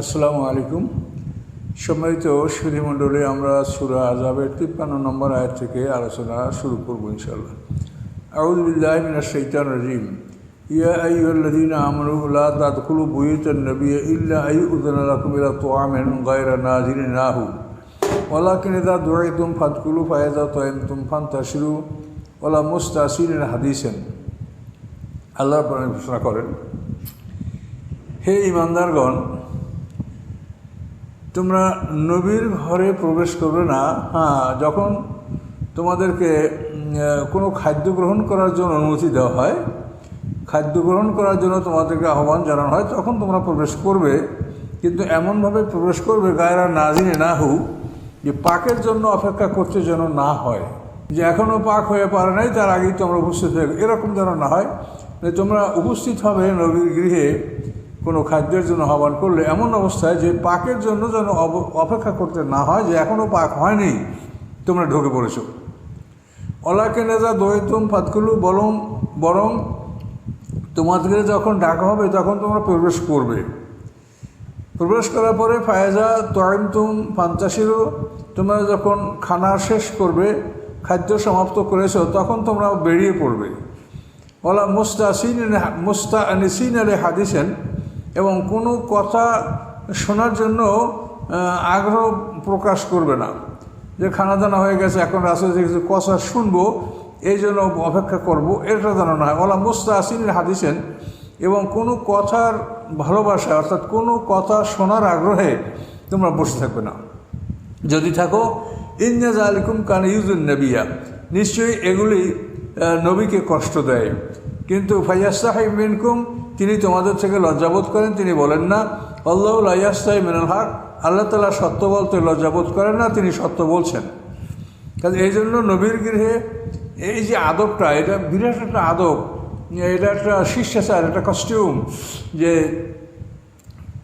আসসালামু আলাইকুম। সম্মানিত সুধীমণ্ডলী, আমরা সুরা আজাবের তিপ্পান্ন নম্বর আয়াত থেকে আলোচনা শুরু করব ইনশাল্লাহ আউদুল্লাহ মিনা শৈতান রাজিম। ইয়া আইয়ুল্লাযীনা আমানু লা তাদখুলু বুয়ুতান নাবিয়্যা ইল্লা আইয়ুযানা লাকুম ইলা তুআমিন গায়রা নাযিরিনাহু ওয়ালাকিন ইযা দুআইতুম ফাদখুলু ফাইযা তায়ামতুম ফান্তাশিরু ওয়ালা মুস্তাসিরিন হাদিসেন। আল্লাহর পরে ঘোষণা করেন, হে ইমানদারগণ তোমরা নবীর ঘরে প্রবেশ করবে না। হ্যাঁ যখন তোমাদেরকে কোনো খাদ্য গ্রহণ করার জন্য অনুমতি দেওয়া হয়, খাদ্য গ্রহণ করার জন্য তোমাদেরকে আহ্বান জানানো হয়, তখন তোমরা প্রবেশ করবে। কিন্তু এমনভাবে প্রবেশ করবে গায়েরা না জিনে না হু যে পাকের জন্য অপেক্ষা করতে যেন না হয়। যে এখনও পাক হয়ে পারে নাই, তার আগেই তোমরা উপস্থিত হয়ে এরকম যেন না হয়। তোমরা উপস্থিত হবে নবীর গৃহে। কোনো খাদ্যের জন্য আহ্বান করলে এমন অবস্থায় যে পাকের জন্য যেন অপেক্ষা করতে না হয়, যে এখনও পাক হয়নি, তোমরা ঢুকে পড়েছো। অলাকে নেজা দৈতুম ফাতকুলু বরং বরং তোমাদেরকে যখন ডাকা হবে, তখন তোমরা প্রবেশ করবে। প্রবেশ করার পরে ফায়জা তয়মতুম ফান্তাসিরও তোমরা যখন খানা শেষ করবে, খাদ্য সমাপ্ত করেছ, তখন তোমরা বেরিয়ে পড়বে। ওলা মুস্তাসিন মুস্তা নিসিন আলে হাদিসেন এবং কোনো কথা শোনার জন্য আগ্রহ প্রকাশ করবে না। যে খানা দানা হয়ে গেছে, এখন থেকে কিছু কথা শুনব, এই জন্য অপেক্ষা করব, এটা যেন না ওলা মুস্তা আসিন হাদিসেন, এবং কোনো কথার ভালোবাসা, অর্থাৎ কোনো কথা শোনার আগ্রহে তোমরা বসে থাকবে না। যদি থাকো ইন্নাজ আলিকুম কান ইউজুন নবিয়া, নিশ্চয়ই এগুলি নবীকে কষ্ট দেয়। কিন্তু ফাইয়াস্তাহি মিনকুম, তিনি তোমাদের থেকে লজ্জাবোধ করেন, তিনি বলেন না, আল্লাহ লাইয়াস্তাহি মিনাল হক, আল্লাহ তালা সত্য বলতে লজ্জাবোধ করেন না, তিনি সত্য বলছেন। কাজে এই জন্য নবীর গৃহে এই যে আদবটা, এটা বিরাট একটা আদব, এটা একটা শিষ্টাচার একটা কস্টিউম যে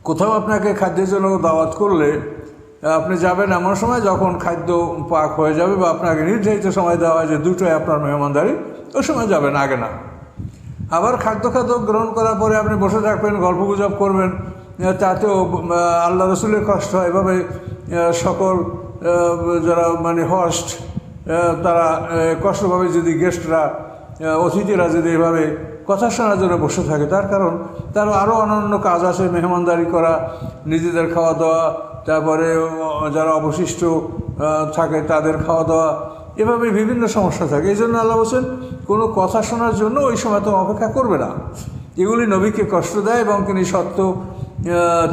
কোথাও আপনাকে খাদ্যের জন্য দাওয়াত করলে আপনি যাবেন এমন সময় যখন খাদ্য পাক হয়ে যাবে বা আপনাকে নির্ধারিত সময় দেওয়া হয় যে দুটোয় আপনার মেহমানদারি, ওই সময় যাবেন আগে না। আবার খাদ্য খাদ্য গ্রহণ করার পরে আপনি বসে থাকবেন, গল্প গুজব করবেন তাতেও আল্লাহ রসুলের কষ্ট হয়। এভাবে সকল যারা মানে হস্ট তারা কষ্টভাবে যদি গেস্টরা অতিথিরা যদি এভাবে কথা শোনার জন্য বসে থাকে, তার কারণ তার আরও অন্যান্য কাজ আছে, মেহমানদারি করা, নিজেদের খাওয়া দাওয়া, তারপরে যারা অবশিষ্ট থাকে তাদের খাওয়া দাওয়া এভাবে বিভিন্ন সমস্যা থাকে। এই জন্য আল্লাহ বলছেন, কোনো কথা শোনার জন্য ওই সময় তো অপেক্ষা করবে না। এগুলি নবীকে কষ্ট দেয় এবং তিনি সত্য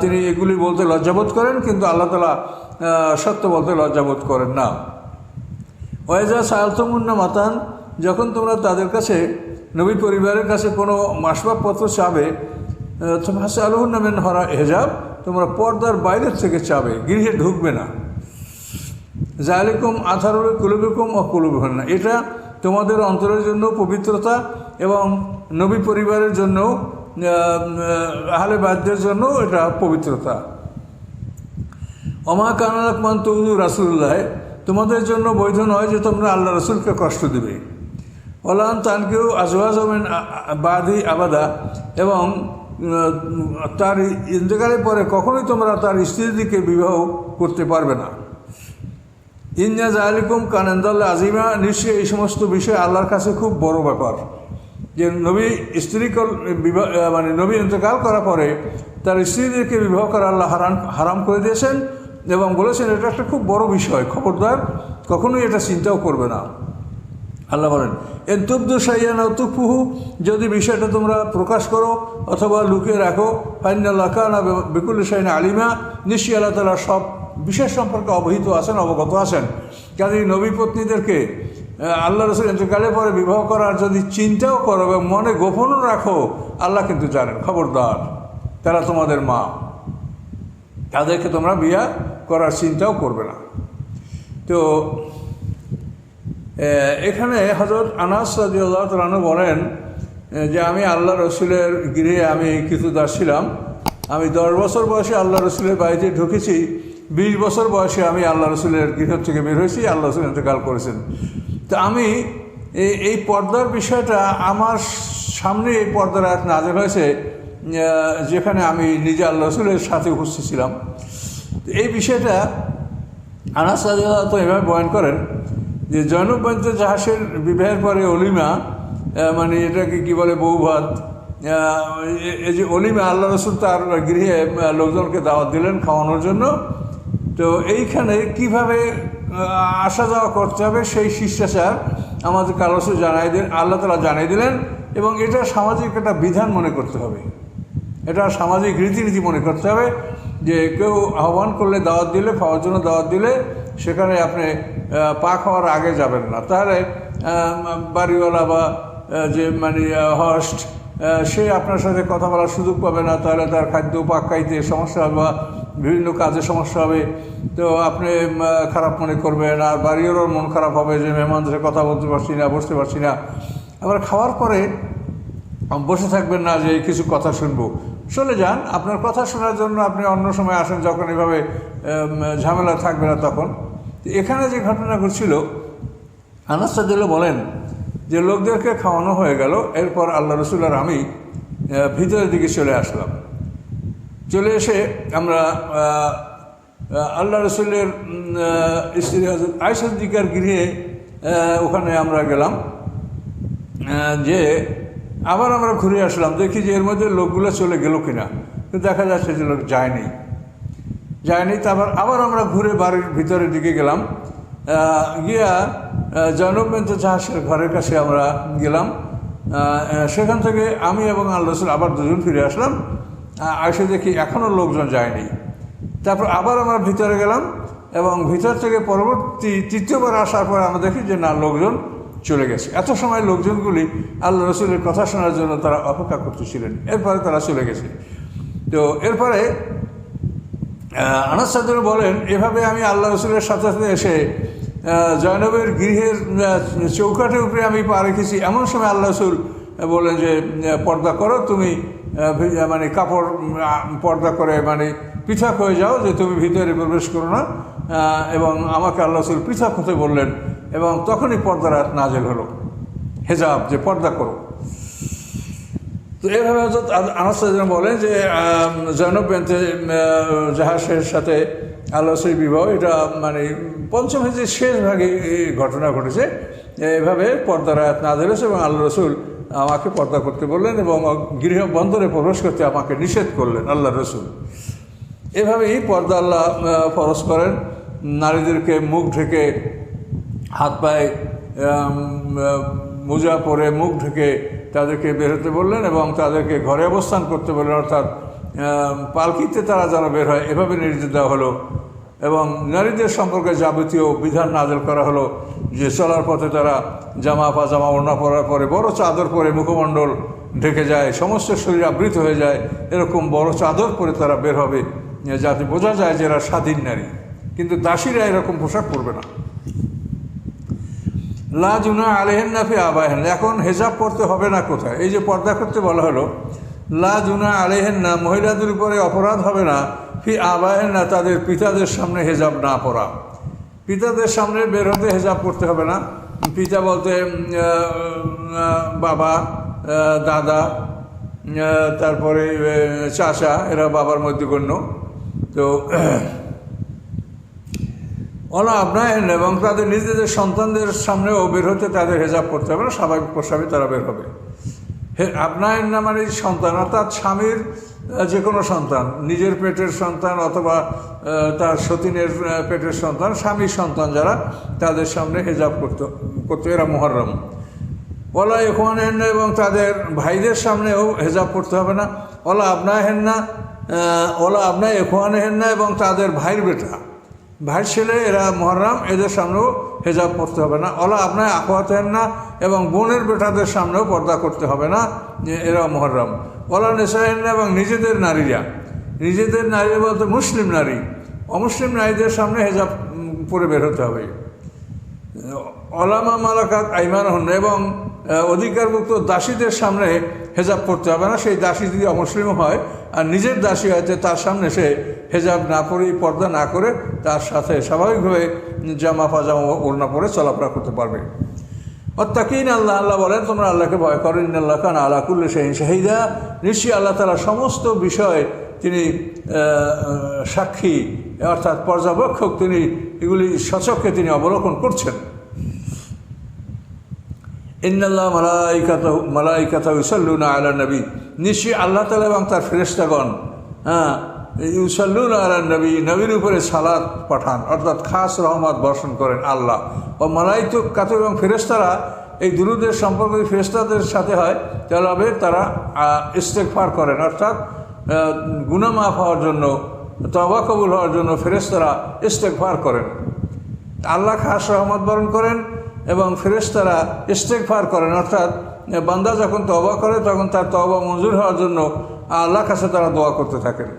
তিনি এগুলি বলতে লজ্জাবোধ করেন, কিন্তু আল্লাহ তালা সত্য বলতে লজ্জাবোধ করেন না। ওয়েজা সায়ালতমুন্না মাতান, যখন তোমরা তাদের কাছে, নবী পরিবারের কাছে কোনো আসবাবপত্র চাবে তোমার আলহুন নামেন হরা হেজাব, তোমরা পর্দার বাইরের থেকে চাবে, গৃহে ঢুকবে না। জালিকুম আথারুল কুলুবিকুম ও কুলুবিহন না এটা তোমাদের অন্তরের জন্য পবিত্রতা এবং নবী পরিবারের জন্য আহলে বাদ্যের জন্য এটা পবিত্রতা। অমা কানালাক মান তৌদু রাসুল্লাহ তোমাদের জন্য বৈধ নয় যে তোমরা আল্লাহ রসুলকে কষ্ট দেবে। ওলান তানকেও আজওয়াজমেন বাদি আবাদা। এবং তার ইন্তকালের পরে কখনোই তোমরা তার স্ত্রীর দিকে বিবাহ করতে পারবে না। ইন্না জালিকুম কানেন্দাল্লা আজিমা, নিশ্চয়ই এই সমস্ত বিষয় আল্লাহর কাছে খুব বড় ব্যাপার। যে নবী স্ত্রী মানে নবী ইন্তকাল করার পরে তার স্ত্রীদেরকে বিবাহ করা আল্লাহ হারাম হারাম করে দিয়েছেন এবং বলেছেন, এটা একটা খুব বড় বিষয়। খবরদার, কখনোই এটা চিন্তাও করবে না। আল্লাহ বলেন, এন তুব্দু সাইয়ানা তুফুহু যদি বিষয়টা তোমরা প্রকাশ করো অথবা লুকিয়ে রাখো ফাইনাল্লাহ কানা বিকুল সাইনা আলিমা, নিশ্চয়ই আল্লাহ তালা সব বিশেষ সম্পর্কে অবহিত আছেন, অবগত আছেন। কাজে নবী পত্নীদেরকে আল্লাহ রসুল ইন্তকালের পরে বিবাহ করার যদি চিন্তাও করো এবং মনে গোপনও রাখো, আল্লাহ কিন্তু জানেন। খবরদার, তারা তোমাদের মা। তাদেরকে তোমরা বিয়া করার চিন্তাও করবে না। তো এখানে হজরত আনাস তালু বলেন যে আমি আল্লাহ রসুলের গৃহে আমি কিছু দাস ছিলাম আমি দশ বছর বয়সে আল্লাহ রসুলের বাড়িতে ঢুকেছি। বিশ বছর বয়সে আমি আল্লাহ রসুলের গৃহ থেকে বের হয়েছি, আল্লাহ রসুল ইন্তেকাল করেছেন। তো আমি এই পর্দার বিষয়টা আমার সামনে এই পর্দার আয়াত নাজেল হয়েছে যেখানে আমি নিজে আল্লাহ রসুলের সাথে উপস্থিত ছিলাম। এই বিষয়টা আনাস তো এভাবে বয়ন করেন যে জৈনব বৈদ্য জাহাসের বিবাহের পরে অলিমা মানে এটাকে কি বলে বৌভাত এই যে অলিমা, আল্লাহ রসুল তার গৃহে লোকজনকে দাওয়াত দিলেন খাওয়ানোর জন্য। তো এইখানে কীভাবে আসা যাওয়া করতে হবে সেই শিষ্টাচার আমাদের কালসু জানাই দিলেন আল্লাহ তালা জানিয়ে দিলেন এবং এটা সামাজিক একটা বিধান মনে করতে হবে। এটা সামাজিক রীতিনীতি মনে করতে হবে যে কেউ আহ্বান করলে দাওয়াত দিলে খাওয়ার জন্য দাওয়াত দিলে সেখানে আপনি আহ, পা খাওয়ার আগে যাবেন না। তাহলে বাড়িওয়ালা বা যে মানে হস্ট সে আপনার সাথে কথা বলার সুযোগ পাবে না। তাহলে তার খাদ্য পাক খাইতে সমস্যা বা বিভিন্ন কাজে সমস্যা হবে, তো আপনি খারাপ মনে করবেন, আর বাড়িওয়ারও মন খারাপ হবে, যে মেহমানদের কথা বলতে পারছি না, বসতে পারছি না। আবার খাওয়ার পরে বসে থাকবেন না, যে কিছু কথা শুনব। চলে যান, আপনার কথা শোনার জন্য আপনি অন্য সময় আসেন, যখন এভাবে ঝামেলা থাকবে না তখন। এখানে যে ঘটনা ঘটছিল আনাস্তাদুল্ল বলেন যে, লোকদেরকে খাওয়ানো হয়ে গেল, এরপর আল্লাহ রসুল আর আমি ভিতরের দিকে চলে আসলাম। চলে এসে আমরা আল্লাহ রসুলের স্ত্রী হজরত আয়সদ্দিকার গৃহে ওখানে আমরা গেলাম যে আবার আমরা ঘুরে আসলাম, দেখি যে এর মধ্যে লোকগুলো চলে গেল কিনা। দেখা যাচ্ছে যে লোক যায়নি। যায়নি তারপর আবার আমরা ঘুরে বাড়ির ভিতরের দিকে গেলাম। গিয়া জনবেন্দ্র জাহাজের ঘরের কাছে আমরা গেলাম। সেখান থেকে আমি এবং আল্লাহ রসুল আবার দুজন ফিরে আসলাম। আহ, এসে দেখি এখনও লোকজন যায়নি। তারপর আবার আমরা ভিতরে গেলাম এবং ভিতর থেকে পরবর্তী তৃতীয়বার আসার পর আমরা দেখি যে না লোকজন চলে গেছে। এত সময় লোকজনগুলি আল্লাহ রসুলের কথা শোনার জন্য তারা অপেক্ষা করতেছিলেন। এরপরে তারা চলে গেছে। তো এরপরে আনাস সাদুর বলেন এভাবে আমি আল্লাহ রসুলের সাথে সাথে এসে জয়নবের গৃহের চৌকাঠের উপরে আমি পা রেখেছি। এমন সময় আল্লাহ রসুল বললেন যে পর্দা করো তুমি মানে কাপড় পর্দা করে মানে পৃথক হয়ে যাও যে তুমি ভিতরে প্রবেশ করো না। এবং আমাকে আল্লাহ রসুল পৃথক হতে বললেন এবং তখনই পর্দার রাত নাজেল হলো। হেজাব, যে পর্দা করো। তো এভাবে আনাস বলেন যে জৈনব বেন্তে জাহাজের সাথে আল্লাহসই বিবাহ, এটা মানে পঞ্চম হেজের শেষ ভাগে এই ঘটনা ঘটেছে। এভাবে পর্দার আয়াত না ধরেছে এবং আল্লাহ রসুল আমাকে পর্দা করতে বললেন এবং গৃহ বন্দরে প্রবেশ করতে আমাকে নিষেধ করলেন আল্লাহ রসুল। এভাবেই পর্দা আল্লাহ ফরজ করেন। নারীদেরকে মুখ ঢেকে হাত পায়ে মোজা পরে মুখ ঢেকে তাদেরকে বেরোতে বললেন এবং তাদেরকে ঘরে অবস্থান করতে বললেন, অর্থাৎ পালকিতে তারা যেন বের হয়, এভাবে নির্দেশ দেওয়া হলো। এবং নারীদের সম্পর্কে যাবতীয় বিধান নাজল করা হলো যে চলার পথে তারা জামা পাজামা ওড়না পরার পরে বড় চাদর পরে মুখমণ্ডল ঢেকে যায়, সমস্ত শরীর আবৃত হয়ে যায়। এরকম বড় চাদর পরে তারা বের হবে, যাতে বোঝা যায় যে এরা স্বাধীন নারী। কিন্তু দাসীরা এরকম পোশাক পরবে না। লা জুনা আলেহেন না ফি আবাহেন। এখন হেজাব পড়তে হবে না কোথায়? এই যে পর্দা করতে বলা হলো লা জুনা আলেহেন না মহিলাদের উপরে অপরাধ হবে না। ফি আবাহেন না তাদের পিতাদের সামনে হেজাব না পড়া পিতাদের সামনে বের হতে হেজাব করতে হবে না। পিতা বলতে বাবা দাদা তারপরে চাচা, এরা বাবার মধ্যে গণ্য। তো ওলা আপনার এবং তাদের নিজেদের সন্তানদের সামনেও বের হতে তাদের হেজাব করতে হবে না। স্বাভাবিক প্রস্রাবে তারা বের হবে। আপনার না মানে সন্তান, অর্থাৎ স্বামীর যে কোনো সন্তান, নিজের পেটের সন্তান অথবা তার সতীনের পেটের সন্তান, স্বামীর সন্তান যারা, তাদের সামনে হেজাব করতে করতে, এরা মহরম ওলা এখন হেন এবং তাদের ভাইদের সামনেও হেজাব করতে হবে না। ওলা আপনা হেন না ওলা আপনা এখন হেন না এবং তাদের ভাইয়ের বেটা। ভাই ছেলে, এরা মহরম, এদের সামনেও হেজাব করতে হবে না। অলা আপনার আকুয়াত হেন না এবং বোনের বেটাদের সামনেও পর্দা করতে হবে না এরা মহরম। ওলা নেশাহেন না এবং নিজেদের নারীরা। নিজেদের নারী বলতে মুসলিম নারী। অমুসলিম নারীদের সামনে হেজাব পরে বের হতে হবে। অলামা মালাকাত আইমান হন এবং অধিকারভুক্ত দাসীদের সামনে হেজাব পড়তে হবে না। সেই দাসী যদি অমুসলিম হয় আর নিজের দাসী হয়তো তার সামনে সে হেজাব না পরেই পর্দা না করে তার সাথে স্বাভাবিকভাবে জামা, পাজামা ওড়না পরে চলাফেরা করতে পারবে। অত্যাকিন আল্লাহ আল্লাহ বলেন, তোমরা আল্লাহকে ভয় করো, ইন্নাল্লাহ খান আল্লাহ কুল্লু শাহিন শাহিদা। নিশ্চয়ই আল্লাহ তালা সমস্ত বিষয় তিনি সাক্ষী, অর্থাৎ পর্যবেক্ষক তিনি, এগুলি সচককে তিনি অবলোকন করছেন। ইন্নাল্লাহ মালাইকাত মালাইকাত ইউসাল্লুনা আলা নবী। নিশ্চয়ই আল্লাহ তালা এবং তার ফেরেস্তাগণ হ্যাঁ ইউসাল্লুন আলা নবী, নবীর উপরে সালাদ পাঠান, অর্থাৎ খাস রহমত বর্ষণ করেন আল্লাহ। ও মালাইক কাত এবং ফেরেস্তারা এই দুরুদের সম্পর্ক ফেরেস্তাদের সাথে হয়, তাহলে তারা ইস্তেকফার করেন। অর্থাৎ গুনা মাফ হওয়ার জন্য তবা কবুল হওয়ার জন্য ফেরেস্তারা ইস্তেকফার করেন। আল্লাহ খাস রহমত বরণ করেন এবং ফেরেশতারা ইস্তেকফার করেন। অর্থাৎ, বান্দা যখন তবা করে, তখন তার তবা মঞ্জুর হওয়ার জন্য আল্লাহ কাছে তারা দোয়া করতে থাকেন।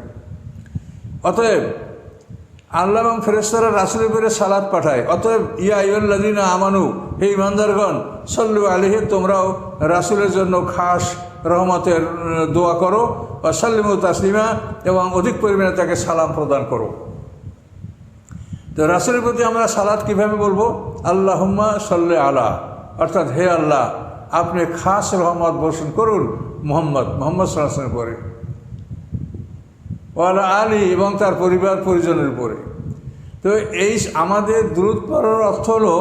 অতএব আল্লাহ এবং ফেরেস্তারা রাসুলের পেরে সালাদ পাঠায়। অতএব, ইয়া ইউল্লাদিনা আমানু, হে ইমানদারগণ সল্লু আলিহে তোমরাও রাসুলের জন্য খাস রহমতের দোয়া করো বা সাল্লিমু তাসলিমা, এবং অধিক পরিমাণে তাকে সালাম প্রদান করো। তো রাসুলের প্রতি আমরা সালাদ কীভাবে বলব? আল্লাহম্মা সাল্লে আলা, অর্থাৎ হে আল্লাহ, আপনি খাস রহমত বর্ষণ করুন মোহাম্মদ মোহাম্মদ সাল্লামের পরে। ওয়ালা আলী এবং তার পরিবার পরিজনের উপরে। তো এই আমাদের দূরত পড়ার অর্থ হলো,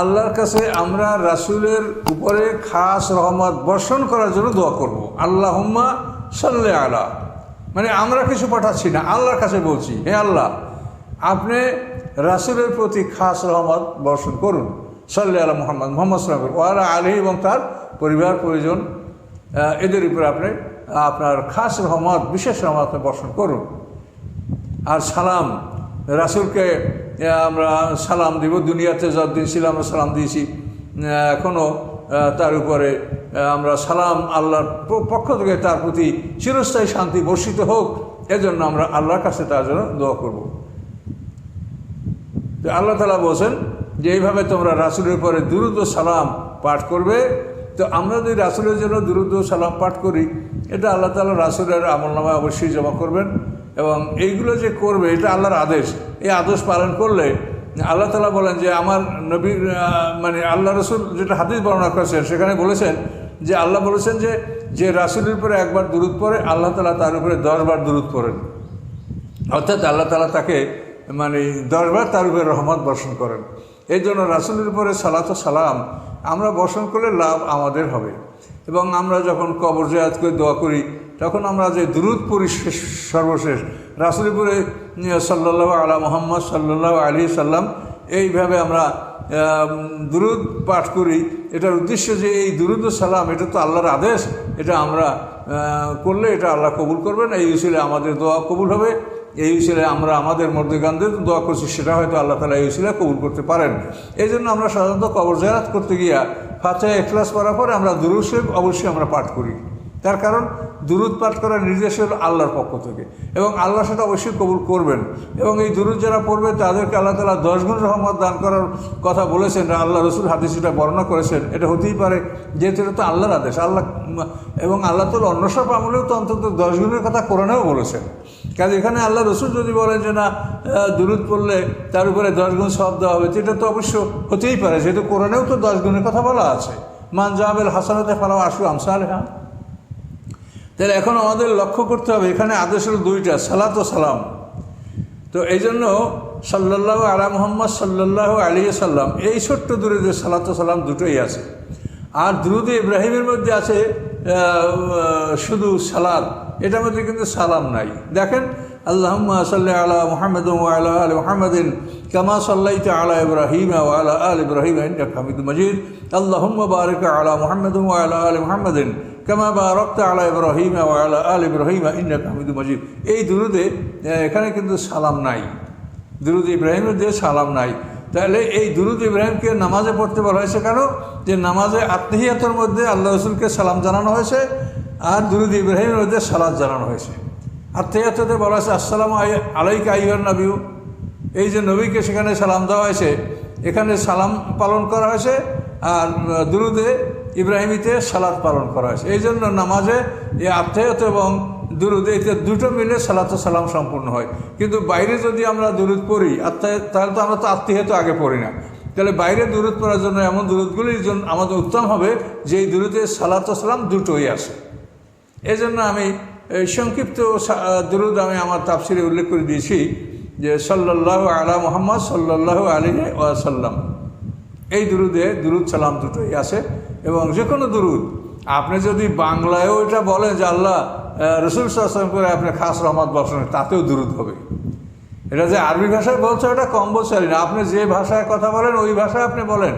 আল্লাহর কাছে আমরা রাসুলের উপরে খাস রহমত বর্ষণ করার জন্য দোয়া করব। আল্লাহম্মা সাল্লে আলা। মানে আমরা কিছু পাঠাচ্ছি না, আল্লাহর কাছে বলছি, হে আল্লাহ, আপনি রাসুলের প্রতি খাস রহমত বর্ষণ করুন। সাল্লি আলা মোহাম্মদ মোহাম্মদ সাল্লাম ওয়ালা আলী এবং তার পরিবার পরিজন এদের উপরে আপনি আপনার খাস রহমত, বিশেষ রহমত বর্ষণ করুন। আর সালাম, রাসুলকে আমরা সালাম দিব, দুনিয়াতে যতদিন ছিল আমরা সালাম দিয়েছি। এখনও তার উপরে আমরা সালাম আল্লাহর পক্ষ থেকে তার প্রতি চিরস্থায়ী শান্তি বর্ষিত হোক, এজন্য আমরা আল্লাহর কাছে তার জন্য দোয়া করব। তো আল্লাহ তালা বলছেন যে, এইভাবে তোমরা রাসুলের উপরে দুরুদ সালাম পাঠ করবে। তো আমরা যদি রাসুলের জন্য দুরুদ সালাম পাঠ করি এটা আল্লাহ তালা রাসুলের আমল নামায় অবশ্যই জমা করবেন এবং এইগুলো যে করবে, এটা আল্লাহর আদেশ। এই আদেশ পালন করলে আল্লাহ তালা বলেন যে, আমার নবীর মানে আল্লাহ রসুল যেটা হাদিস বর্ণনা করেছেন, সেখানে বলেছেন যে, আল্লাহ বলেছেন যে যে রাসুলের উপরে একবার দূরত পড়ে, আল্লাহ তালা তার উপরে দশবার দূরত পড়েন। অর্থাৎ আল্লাহ তালা তাকে মানে দশবার তার উপরে রহমত বর্ষণ করেন। এই জন্য রাসুলের উপরে সালাত সালাম, আমরা বর্ষণ করলে লাভ আমাদের হবে। এবং আমরা যখন কবর জায়াত করে দোয়া করি, তখন আমরা যে দুরুদ পড়ি শেষ- সর্বশেষ রাসুলের উপরে সাল্লাহ আলা মোহাম্মদ সাল্লাহ আলী সাল্লাম, এইভাবে আমরা দুরুদ পাঠ করি। এটার উদ্দেশ্য যে এই দুরুদ সালাম, এটা তো আল্লাহর আদেশ, এটা আমরা করলে এটা আল্লাহ কবুল করবেন। এই উচিলে আমাদের দোয়া কবুল হবে। এই উচিলে আমরা আমাদের মধ্যে গান্ধে দোয়া করছি, সেটা হয়তো আল্লাহ তালা এই উচিলে কবুল করতে পারেন। এই জন্য আমরা সাধারণত কবর জায়াত করতে গিয়া ফাতে এখলাস করার পরে আমরা দুরুদ অবশ্যই আমরা পাঠ করি। তার কারণ দুরুদ পাঠ করার নির্দেশ হলো আল্লাহর পক্ষ থেকে। এবং আল্লাহ সেটা অবশ্যই কবুল করবেন। এবং এই দুরুদ যারা পড়বে, তাদেরকে আল্লাহ তালা দশ গুণ রহমত দান করার কথা বলেছেন। আল্লাহ রসুল হাদিস এটা বর্ণনা করেছেন, এটা হতেই পারে যেহেতু এটা তো আল্লাহর আদেশ। আল্লাহ, এবং আল্লাহ তো অন্য সব আমলেও তো অন্তত দশ গুণের কথা কোরআনেও বলেছেন। কাজে এখানে আল্লাহ রসুল যদি বলেন যে, না দুরুদ পড়লে তার উপরে দশ গুণ সব দেওয়া হবে সেটা তো অবশ্য হতেই পারে। যেহেতু কোরআনেও তো দশ গুণের কথা বলা আছে। মান জাহাবেল হাসানাতে ফালাও আশু আমসাল হ্যাঁ তাহলে এখন আমাদের লক্ষ্য করতে হবে, এখানে আদেশ হলো দুইটা, সালাত ও সালাম। তো এই জন্য সাল্লাহ আলা মোহাম্মদ সাল্লাহ আলী সাল্লাম, এই ছোট্ট দূরে যে সালাত সালাম দুটোই আছে। আর দ্রুত ইব্রাহিমের মধ্যে আছে শুধু সালাদ এটার মধ্যে কিন্তু সালাম নাই। দেখেন, আল্লাহম্মা সাল্লাহ আলা মোহাম্মদ আলা আল মোহাম্মদিন কামা সাল্লাইতে আলা ইব্রাহিম আলা আল ইব্রাহিম হামিদ মজিদ। আল্লাহম্মা বারিক আলা মোহাম্মদ আলা আল মোহাম্মদিন কামা বা রক্ত আলা ইব্রাহিম আলা আল ইব্রাহিম ইন্নাক হামিদ মজিদ। এই দুরুদে এখানে কিন্তু সালাম নাই। দুরুদ ইব্রাহিমের দিয়ে সালাম নাই। তাহলে এই দুরুদ ইব্রাহিমকে নামাজে পড়তে বলা হয়েছে কেন? যে নামাজে আত্মহিয়াতের মধ্যে আল্লাহ রসুলকে সালাম জানানো হয়েছে আর দুরুদ ইব্রাহিমের মধ্যে সালাদ জানানো হয়েছে। আত্মহিয়াতে বলা হয়েছে, আসসালাম আলাইকা আইয়ার নবীও এই যে নবীকে সেখানে সালাম দেওয়া হয়েছে, এখানে সালাম পালন করা হয়েছে আর দুরুদে ইব্রাহিমিতে সালাদ পালন করা হয়েছে। এই জন্য নামাজে এই আত্মীয়ত এবং দুরুদ এতে দুটো মিলে সালাত সালাম সম্পূর্ণ হয়। কিন্তু বাইরে যদি আমরা দুরুদ পড়ি, আত্মায় তাহলে তো আমরা তো আত্মীয়ত আগে পড়ি না। তাহলে বাইরে দূরত পড়ার জন্য এমন দূরতগুলির জন্য আমাদের উত্তম হবে যে এই দূরতে সালাত সালাম দুটোই আসে এই জন্য আমি সংক্ষিপ্ত দুরুদ আমি আমার তাফসিরে উল্লেখ করে দিয়েছি যে সাল্লাহ আলা মোহাম্মদ সাল্লাহ আলী ওয়াসাল্লাম। এই দুরুদে দুরুদ সালাম দুটোই আসে এবং যে কোনো দুরুদ। আপনি যদি বাংলায়ও এটা বলেন যে আল্লাহ রসুল সাল্লাম করে আপনি খাস রহমত বসেন তাতেও দুরুদ হবে। এটা যে আরবি ভাষায় বলছে ওটা কম্পালসারি না, আপনি যে ভাষায় কথা বলেন, ওই ভাষায় আপনি বলেন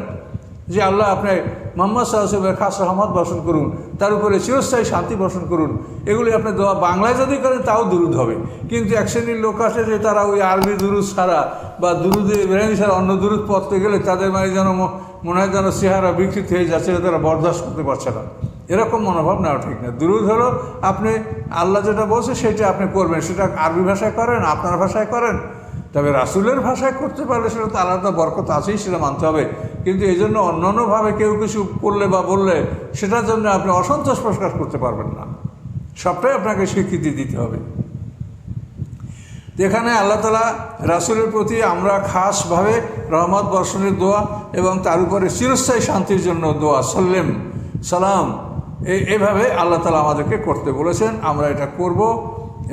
যে আল্লাহ, আপনি মোহাম্মদ সাল্লামের খাস রহমত বর্ষণ করুন, তার উপরে চিরস্থায়ী শান্তি বর্ষণ করুন। এগুলি আপনি দোয়া বাংলায় যদি করেন, তাও দুরুদ হবে। কিন্তু এক শ্রেণির লোক আছে যে তারা ওই আরবি দুরুদ ছাড়া বা দুরুদে ছাড়া অন্য দুরুদ পড়তে গেলে তাদের মানে যেন মনে হয় যেন চেহারা বিকৃত হয়ে যাচ্ছে তারা বরদাস্ত করতে পারছে না। এরকম মনোভাব নেওয়া ঠিক না। দুরুদ ধরো আপনি আল্লাহ যেটা বলছে সেটা আপনি করবেন, সেটা আরবি ভাষায় করেন, আপনার ভাষায় করেন। তবে রাসুলের ভাষায় করতে পারলে সেটা তো আলাদা বরকত আছেই, সেটা মানতে হবে। কিন্তু এই জন্য অন্যান্যভাবে কেউ কিছু করলে বা বললে, সেটার জন্য আপনি অসন্তোষ প্রকাশ করতে পারবেন না। সবটাই আপনাকে স্বীকৃতি দিতে হবে। তো এখানে আল্লাহ তালা রাসুলের প্রতি আমরা খাসভাবে রহমত বর্ষণের দোয়া এবং তার উপরে চিরস্থায়ী শান্তির জন্য দোয়া, সাল্লেম, সালাম এভাবে আল্লাহ তালা আমাদেরকে করতে বলেছেন। আমরা এটা করব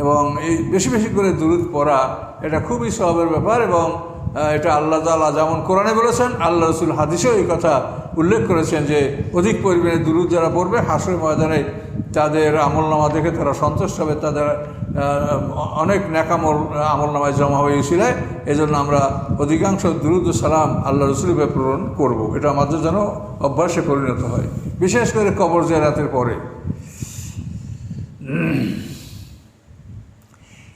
এবং এই বেশি বেশি করে দূরত পড়া, এটা খুবই স্বভাবের ব্যাপার এবং এটা আল্লাহ তালা যেমন কোরআনে বলেছেন, আল্লাহ রসুল হাদিসেও এই কথা উল্লেখ করেছেন যে, অধিক পরিমাণে দূরত যারা পড়বে হাসর ময়দানে তাদের আমলনামা দেখে তারা সন্তুষ্ট হবে, তাদের অনেক ন্যাকামল আমলনামায় জমা হয়েছিল। এই জন্য আমরা অধিকাংশ দুরুদ সালাম আল্লাহ রসুলের প্রেরণ করব। এটা আমাদের যেন অভ্যাসে পরিণত হয়। বিশেষ করে কবর জেরাতের পরে।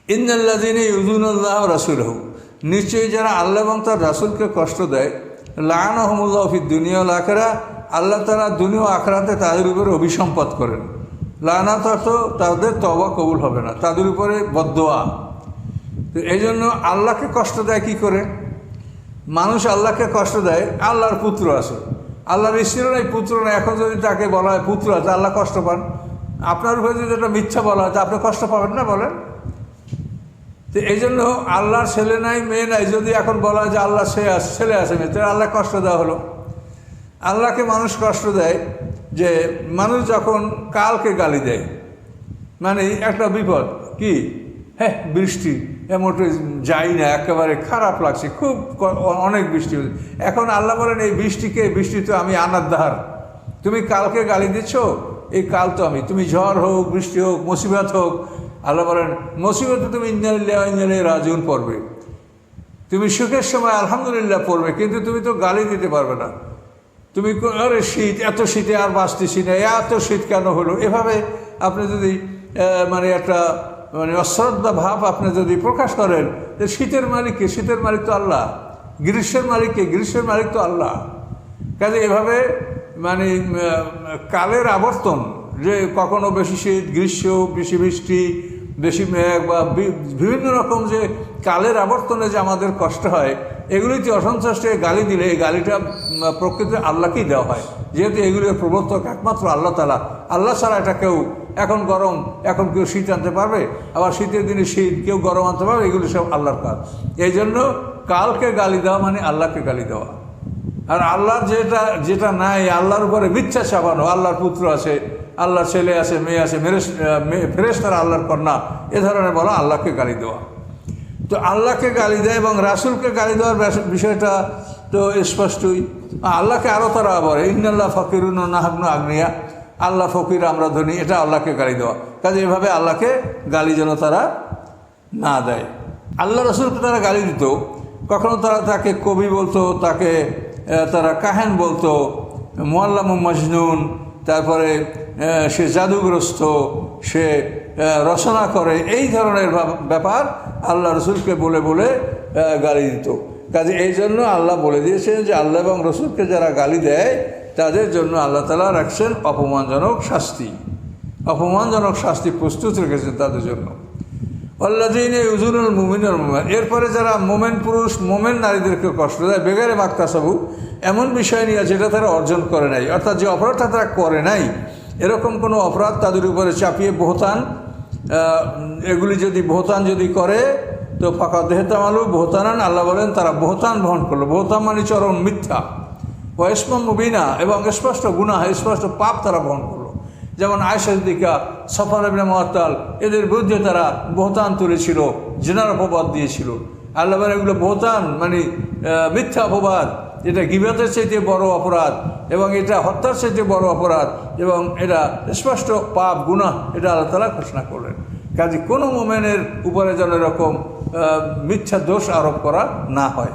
ইন্দাল্লাদিনে ইউজুল্লাহ রাসুল হোক নিশ্চয়ই যারা আল্লাহ এবং তার রাসুলকে কষ্ট দেয় লান আহমুল্লাহ ফি দুনিয়া আখেরা আল্লাহ তারা দুনিয়া আখরাতে তাদের উপরে অভিসম্পাদ করেন। লানাত অর্থ তাদের তবা কবুল হবে না। তাদের উপরে বদোয়া তো এই জন্য আল্লাহকে কষ্ট দেয় কি করে? মানুষ আল্লাহকে কষ্ট দেয়, আল্লাহর পুত্র আছে। আল্লাহর স্ত্রীর নাই, পুত্র নাই। এখন যদি তাকে বলা হয় পুত্র আছে, আল্লাহ কষ্ট পান। আপনার উপরে যদি একটা মিথ্যা বলা হয়, তা আপনি কষ্ট পাবেন না বলেন? তো এই জন্য আল্লাহর ছেলে নাই, মেয়ে নাই, যদি এখন বলা হয় যে আল্লাহ সে আছে, ছেলে আছে মেয়ে তাহলে আল্লাহ কষ্ট দেওয়া হলো। আল্লাহকে মানুষ কষ্ট দেয়। যে মানুষ যখন কালকে গালি দেয় মানে একটা বিপদ, কি? হ্যাঁ বৃষ্টি। এমন যাই না, একেবারে খারাপ লাগছে, খুব অনেক বৃষ্টি হচ্ছে। এখন আল্লাহ বলেন, এই বৃষ্টিকে, বৃষ্টি তো আমি আনার তুমি কালকে গালি দিচ্ছ, এই কাল তো আমি। তুমি ঝড় হোক, বৃষ্টি হোক, মুসিবত হোক, আল্লাহ বলেন, মুসিবতে তুমি ইঞ্জালিল্লাহ ইঞ্জালি রাজুন পড়বে। তুমি সুখের সময় আলহামদুলিল্লাহ পড়বে, কিন্তু তুমি তো গালি দিতে পারবে না। তুমি আরে শীত, এত শীতে আর বাঁচতেছি না, এত শীত কেন হলো? এভাবে আপনি যদি মানে একটা মানে অশ্রদ্ধা ভাব আপনি যদি প্রকাশ করেন, যে শীতের মালিককে শীতের মালিক তো আল্লাহ। গ্রীষ্মের মালিককে গ্রীষ্মের মালিক তো আল্লাহ। কাজে এভাবে মানে কালের আবর্তন, যে কখনো বেশি শীত, গ্রীষ্ম, বেশি বৃষ্টি, বেশি মেঘ বা বিভিন্ন রকম যে কালের আবর্তনে যে আমাদের কষ্ট হয় এগুলিতে অসন্তুষ্ট গালি দিলে, এই গালিটা প্রকৃতির আল্লাহকেই দেওয়া হয়। যেহেতু এগুলির প্রবর্তক একমাত্র আল্লাহ তালা আল্লাহ ছাড়া এটা কেউ এখন গরম, এখন কেউ শীত আনতে পারবে, আবার শীতের দিনে শীত, কেউ গরম আনতে পারবে, এগুলি সব আল্লাহর কাজ। এই জন্য কালকে গালি দেওয়া মানে আল্লাহকে গালি দেওয়া। আর আল্লাহর যেটা যেটা নাই, আল্লাহর উপরে মিথ্যা চাপানো আল্লাহর পুত্র আছে, আল্লাহর ছেলে আছে, মেয়ে আছে মেরেস ফেরেস তারা আল্লাহর কন্যা, এ ধরনের বলা আল্লাহকে গালি দেওয়া। তো আল্লাহকে গালি দেয় এবং রাসুলকে গালি দেওয়ার বিষয়টা তো স্পষ্টই। আল্লাহকে আরও তারা বলে, ইন্নাল্লাহ ফকিরুন নাহাগ্ন আগ্নিয়া। আল্লাহ ফকির, আমরা ধনী, এটা আল্লাহকে গালি দেওয়া। কাজে এভাবে আল্লাহকে গালি যেন তারা না দেয়। আল্লাহ রসুলকে তারা গালি দিত। কখনো তারা তাকে কবি বলতো, তাকে তারা কাহেন বলতো মোয়াল্লাম মজনুন, তারপরে সে জাদুগ্রস্ত, সে রচনা করে, এই ধরনের ব্যাপার আল্লাহ রসুলকে বলে বলে গালি দিত। কাজে এই জন্য আল্লাহ বলে দিয়েছেন যে আল্লাহ এবং রসুলকে যারা গালি দেয়, তাদের জন্য আল্লাহ তালা রাখছেন অপমানজনক শাস্তি। অপমানজনক শাস্তি প্রস্তুত রেখেছেন তাদের জন্য। আল্লাদিনে উজুরুল মুমিনুল মোমেন এরপরে যারা মোমেন পুরুষ, মোমেন নারীদেরকে কষ্ট দেয়, বেগারে মাক্তাসাবু এমন বিষয় নিয়ে যেটা তারা অর্জন করে নাই, অর্থাৎ যে অপরাধটা তারা করে নাই, এরকম কোনো অপরাধ তাদের উপরে চাপিয়ে বহতান এগুলি যদি বহতান যদি করে তো ফাঁকা দেহতাম আলু বহুতানান, আল্লাহ বলেন, তারা বহতান বহন করল। বহুতান মানে চরম মিথ্যা। ইসমম মুবিনা, এবং স্পষ্ট গুনাহ, স্পষ্ট পাপ তারা বহন করল। যেমন আয়সাদিকা সফর ইবনে মহাত্তাল এদের বিরুদ্ধে তারা বহুতান তুলেছিল, জেনার অপবাদ দিয়েছিল। আল্লাহ এগুলো বহুতান মানে মিথ্যা অপবাদ। এটা গিবাতের চাইতে বড় অপরাধ, এবং এটা হত্যার চাইতে বড় অপরাধ, এবং এটা স্পষ্ট পাপ, গুনাহ, এটা আল্লাহ তালা ঘোষণা করলেন। কাজে কোনো মোমেনের উপরে যেন এরকম মিথ্যা দোষ আরোপ করা না হয়।